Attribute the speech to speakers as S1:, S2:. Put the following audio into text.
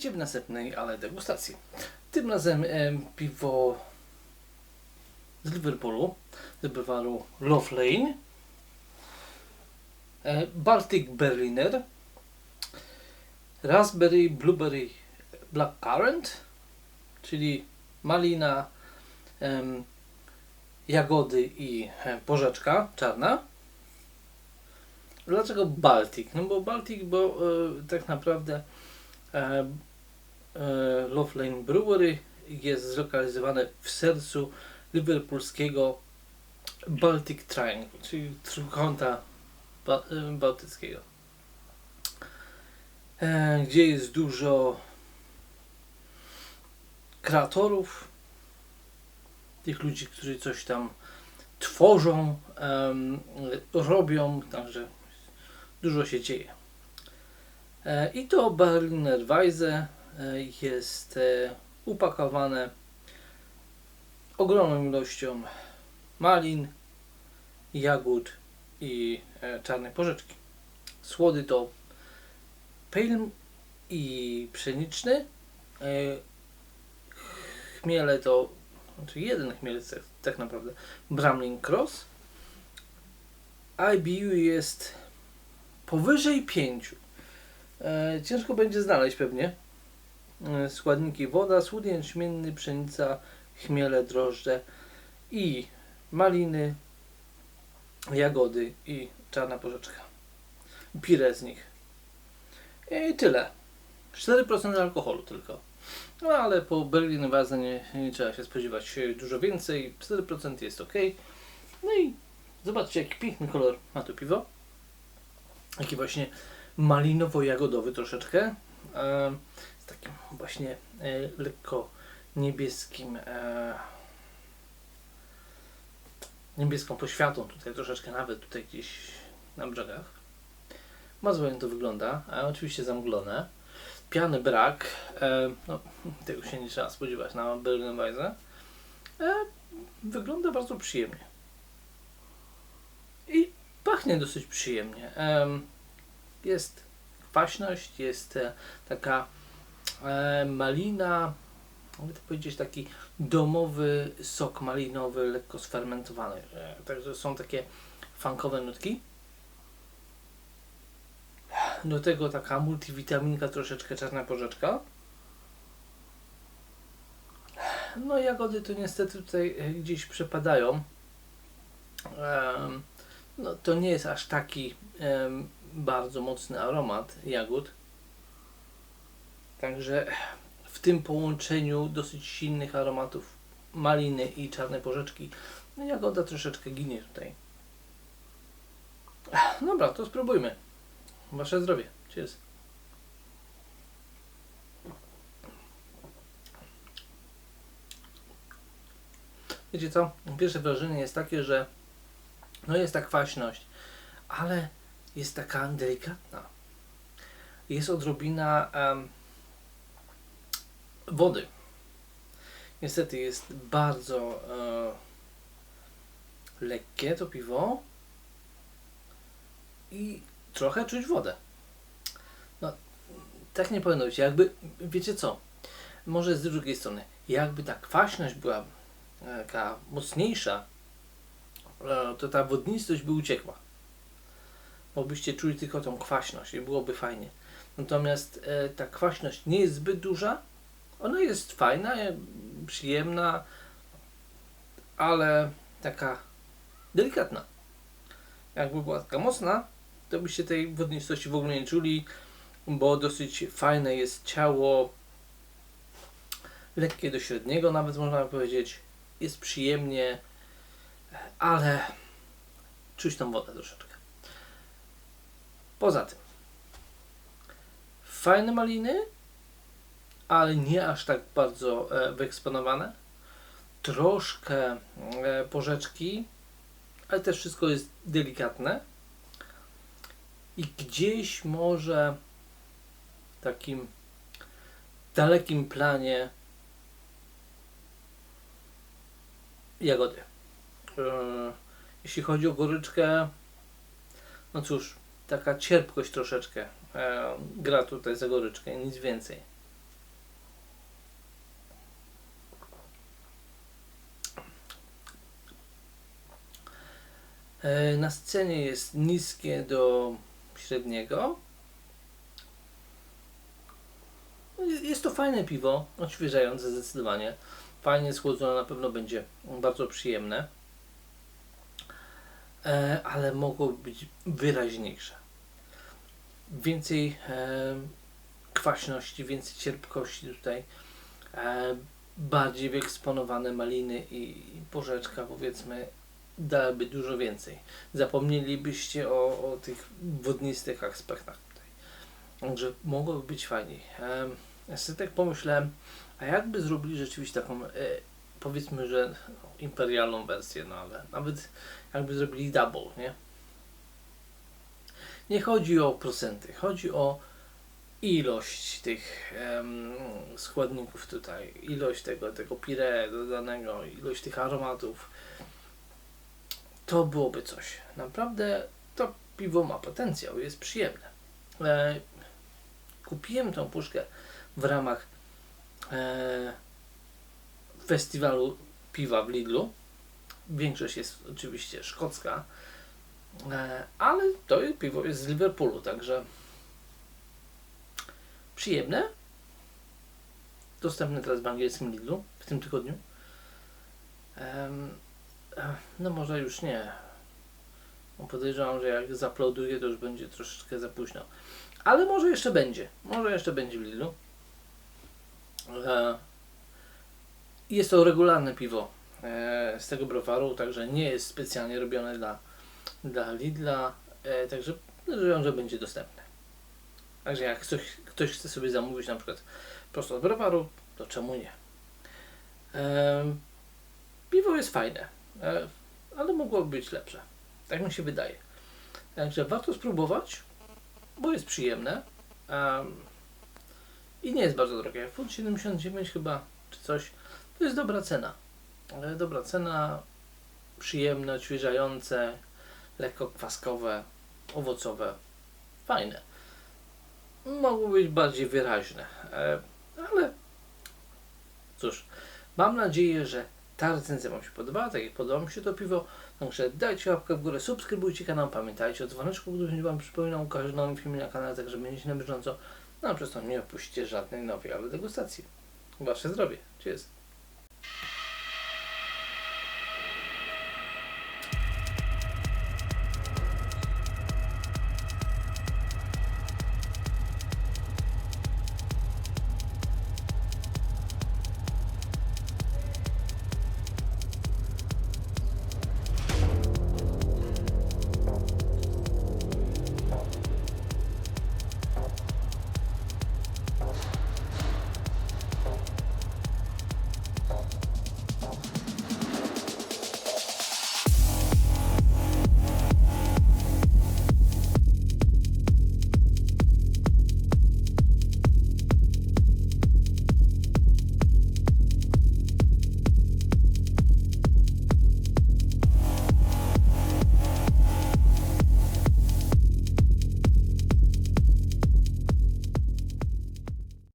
S1: Witajcie w następnej ale degustacji. Tym razem e, piwo z Liverpoolu, z browaru Love Lane. E, Baltic Berliner. Raspberry, Blueberry, Blackcurrant, czyli malina, em, jagody i e, porzeczka czarna. Dlaczego Baltic? No bo Baltic, bo e, tak naprawdę e, e, Love Lane Brewery jest zlokalizowane w sercu liverpoolskiego Baltic Triangle, czyli trójkąta ba e, bałtyckiego. E, gdzie jest dużo kreatorów, tych ludzi, którzy coś tam tworzą, robią, także dużo się dzieje. E, I to Berliner Weisse e, jest e, upakowane ogromną ilością malin, jagód i e, czarnej porzeczki. Słody to pale i pszeniczny. E, chmiele to, znaczy jeden chmielec tak, tak naprawdę, Bramling Cross. IBU jest powyżej 5. E, ciężko będzie znaleźć pewnie. E, składniki woda, słód jęczmienny, pszenica, chmiele, drożdże i maliny, jagody i czarna porzeczka. Pire z nich. I tyle. 4% alkoholu tylko. No ale po Berlin Weisse nie, nie trzeba się spodziewać dużo więcej. 4% jest ok. No i zobaczcie jaki piękny kolor ma to piwo. Taki właśnie malinowo-jagodowy troszeczkę. E, takim właśnie e, lekko niebieskim e, niebieską poświatą tutaj troszeczkę nawet tutaj gdzieś na brzegach. Bardzo ładnie to wygląda, oczywiście zamglone. Piany brak, e, no, tego się nie trzeba spodziewać na Berlin Weisse. E, wygląda bardzo przyjemnie. I pachnie dosyć przyjemnie. Em, jest kwaśność, jest e, taka e, malina, mogę to powiedzieć, taki domowy sok malinowy, lekko sfermentowany. E, Także są takie funkowe nutki. Do tego taka multivitaminka, troszeczkę czarna porzeczka. No jagody to niestety tutaj e, gdzieś przepadają. No to nie jest aż taki bardzo mocny aromat jagód. Także w tym połączeniu dosyć silnych aromatów maliny i czarnej porzeczki, no jagoda troszeczkę ginie tutaj. Dobra, to spróbujmy. Wasze zdrowie. Cheers. Wiecie co? Pierwsze wrażenie jest takie, że no jest ta kwaśność, ale jest taka delikatna. Jest odrobina em, wody. Niestety jest bardzo e, lekkie to piwo i trochę czuć wodę. No, tak nie powinno być. Jakby, wiecie co, może z drugiej strony, jakby ta kwaśność była e, taka mocniejsza, e, to ta wodnistość by uciekła. Bo byście czuli tylko tą kwaśność i byłoby fajnie. Natomiast e, ta kwaśność nie jest zbyt duża, ona jest fajna, przyjemna, ale taka delikatna. Jakby była taka mocna, to byście tej wodnistości w ogóle nie czuli, bo dosyć fajne jest ciało, lekkie do średniego nawet można powiedzieć, jest przyjemnie, ale czuć tą wodę troszeczkę. Poza tym, fajne maliny, ale nie aż tak bardzo e, wyeksponowane. Troszkę e, porzeczki, ale też wszystko jest delikatne. I gdzieś może w takim dalekim planie jagody. E, jeśli chodzi o goryczkę, no cóż, taka cierpkość troszeczkę gra tutaj za goryczkę, nic więcej. Na scenie jest niskie do średniego. No, jest- to fajne piwo, odświeżające zdecydowanie. Fajnie schłodzone, na pewno będzie bardzo przyjemne. E, ale mogłoby być wyraźniejsze. Więcej e, kwaśności, więcej cierpkości tutaj. E, bardziej wyeksponowane maliny i porzeczka powiedzmy dałaby dużo więcej. Zapomnielibyście o, o tych wodnistych aspektach tutaj. Także mogłoby być fajniej. Ja sobie tak pomyślałem, a jakby zrobili rzeczywiście taką, e, powiedzmy, że no, imperialną wersję, no ale nawet jakby zrobili double, nie? Nie chodzi o procenty, chodzi o ilość tych em, składników tutaj, ilość tego, tego pire dodanego, ilość tych aromatów. To byłoby coś. Naprawdę to piwo ma potencjał, jest przyjemne. E, kupiłem tą puszkę w ramach e, festiwalu piwa w Lidlu. Większość jest oczywiście szkocka, e, ale to piwo jest z Liverpoolu, także przyjemne. Dostępne teraz w angielskim Lidlu w tym tygodniu. E, no może już nie. Bo Podejrzewam, że jak zaploduję, to już będzie troszeczkę za późno. Ale może jeszcze będzie. Może jeszcze będzie w Lidlu. E, Jest to regularne piwo e, z tego browaru, także nie jest specjalnie robione dla, dla Lidla. e, Także podejrzewam, że będzie dostępne. Także jak ktoś, ktoś chce sobie zamówić na przykład prosto z browaru, to czemu nie? Piwo jest fajne, ale mogłoby być lepsze. Tak mi się wydaje. Także warto spróbować, bo jest przyjemne. em, I nie jest bardzo drogie. Funt 79 chyba, czy coś. To jest dobra cena. E, Dobra cena, przyjemne, odświeżające, lekko kwaskowe, owocowe. Fajne. Mogło być bardziej wyraźne. E, ale cóż, mam nadzieję, że ta recenzja Wam się podobała, tak jak podoba mi się to piwo. Także dajcie łapkę w górę, subskrybujcie kanał, pamiętajcie o dzwoneczku, który będzie Wam przypominał o każdym nowym filmie na kanale, tak że będziecie na bieżąco. No a przez to nie opuścicie żadnej nowej ale degustacji. Wasze zdrowie. Cheers.